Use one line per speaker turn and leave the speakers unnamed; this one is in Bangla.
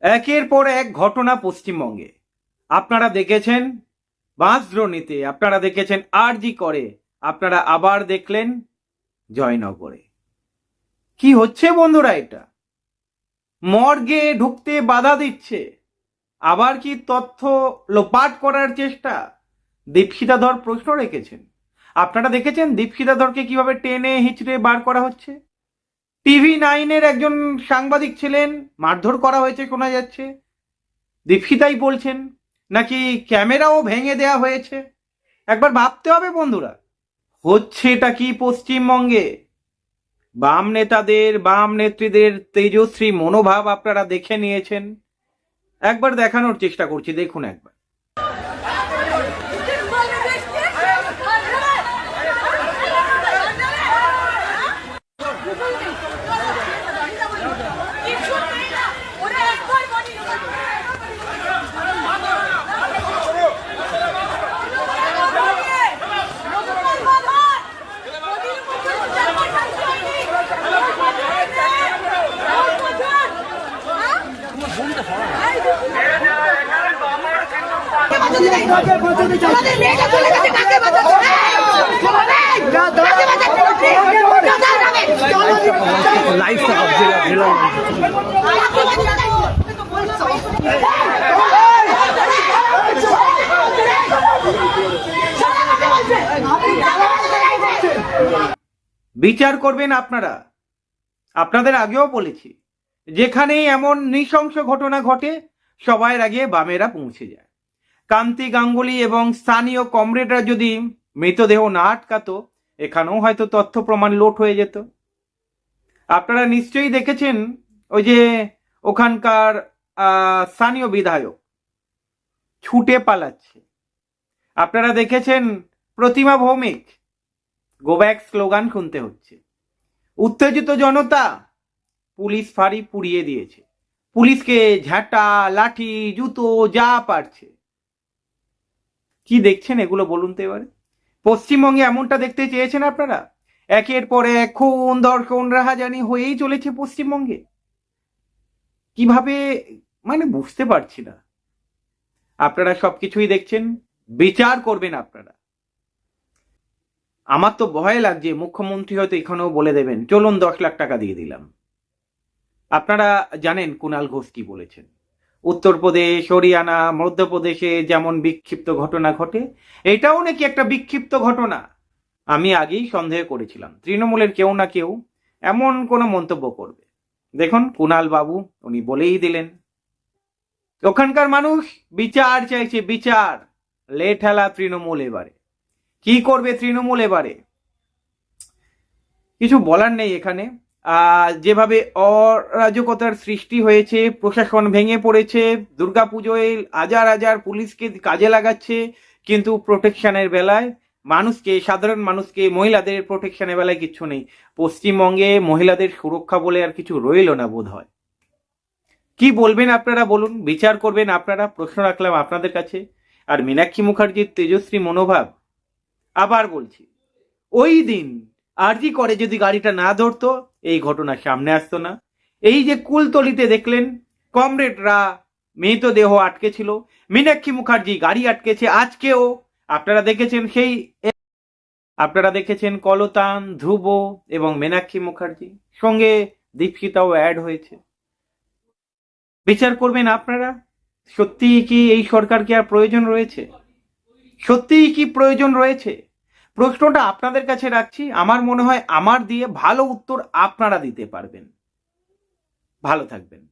একের পর এক ঘটনা পশ্চিমবঙ্গে। আপনারা দেখেছেন বাঁশদ্রোণীতে, আপনারা দেখেছেন আরজি করে, আপনারা আবার দেখলেন জয়নগরে। কি হচ্ছে বন্ধুরা এটা? মর্গে ঢুকতে বাধা দিচ্ছে। আবার কি তথ্য লোপাট করার চেষ্টা? দীপশিতা ধর প্রশ্ন রেখেছেন। আপনারা দেখেছেন দীপশিতা ধরকে কীভাবে টেনে হিচড়ে বার করা হচ্ছে? টিভি নাইনের একজন সাংবাদিক ছিলেন, মারধর করা হয়েছে শোনা যাচ্ছে। দীপশিতাই বলছেন, নাকি ক্যামেরাও ভেঙে দেয়া হয়েছে? একবার ভাবতে হবে বন্ধুরা হচ্ছে এটা কি পশ্চিমবঙ্গে? বাম নেতাদের, বাম নেত্রীদের তেজশ্রী মনোভাব আপনারা দেখে নিয়েছেন। একবার দেখানোর চেষ্টা করছি, দেখুন একবার।
থাকা জেলা জেলা
বিচার করবেন আপনারা আপনাদের আগেও বলেছি যেখানেই এমন নৃশংস ঘটনা ঘটে সবার আগে বামেরা পৌঁছে যায় কান্তি গাঙ্গুলি এবং স্থানীয় কমরেডরা যদি মৃতদেহ না আটকাতো, এখানেও হয়তো তথ্য প্রমাণ লোট হয়ে যেত। আপনারা নিশ্চয়ই দেখেছেন ওই যে ওখানকার স্থানীয় বিধায়ক ছুটে পালাচ্ছে। আপনারা দেখেছেন প্রতিমা ভৌমিক গোব্যাক স্লোগান শুনতে হচ্ছে। উত্তেজিত জনতা পুলিশ ফাঁড়ি পুড়িয়ে দিয়েছে। পুলিশকে ঝাঁটা, লাঠি, জুতো যা পারছে। কি দেখছেন এগুলো বলুন তো এবারে? পশ্চিমবঙ্গে এমনটা দেখতে চেয়েছেন আপনারা? একের পর এক খুন দর্শন রাহাজানি হয়েই চলেছে পশ্চিমবঙ্গে। কীভাবে মানে বুঝতে পারছি না। আপনারা সবকিছুই দেখছেন, বিচার করবেন আপনারা। আমার তো ভয় লাগছে, মুখ্যমন্ত্রী হয়তো এখানেও বলে দেবেন, চলুন দশ লাখ টাকা দিয়ে দিলাম। আপনারা জানেন কুণাল ঘোষ কি বলেছেন। উত্তরপ্রদেশ, হরিয়ানা, মধ্যপ্রদেশে যেমন বিক্ষিপ্ত ঘটনা ঘটে, এটাও নাকি একটা বিক্ষিপ্ত ঘটনা? আমি আগেই সন্দেহ করেছিলাম। তৃণমূলের কেউ না কেউ এমন কোনো মন্তব্য করবে। দেখুন কুণাল বাবু উনি বলেই দিলেন। ওখানকার মানুষ বিচার চাইছে, বিচার। লে ঠেলা তৃণমূল এবারে। কি করবে তৃণমূল এবারে? কিছু বলার নেই এখানে। যেভাবে অরাজকতার সৃষ্টি হয়েছে, প্রশাসন ভেঙে পড়েছে, দুর্গাপুজোয় হাজার হাজার পুলিশকে কাজে লাগাচ্ছে, কিন্তু প্রোটেকশনের বেলায় মানুষকে, সাধারণ মানুষকে, মহিলাদের প্রোটেকশনের বেলায় কিছু নেই। পশ্চিমবঙ্গে মহিলাদের সুরক্ষা বলে আর কিছু রইল না বোধ হয়। কি বলবেন আপনারা বলুন, বিচার করবেন আপনারা, প্রশ্ন রাখলাম আপনাদের কাছে। আর মীনাক্ষী মুখার্জির তেজশ্রী মনোভাব, আবার বলছি, ওই দিন আরজি করে যদি গাড়িটা না ধরতো, এই ঘটনা সামনে আসতো না। এই যে কুলতলিতে দেখলেন, কমরেডরা মৃতদেহ আটকে ছিল। মীনাক্ষী মুখার্জি গাড়ি আটকেছে আজকেও। আপনারা দেখেছেন সেই আপনারা দেখেছেন কলতান, ধ্রুব এবং মীনাক্ষী মুখার্জি। সঙ্গে দীপশিতাও অ্যাড হয়েছে। বিচার করবেন আপনারা? সত্যিই কি এই সরকারকে আর প্রয়োজন রয়েছে? সত্যিই কি প্রয়োজন রয়েছে? প্রশ্নটা আপনাদের কাছে রাখছি। আমার মনে হয় আমার দিয়ে ভালো উত্তর আপনারা দিতে পারবেন। ভালো থাকবেন।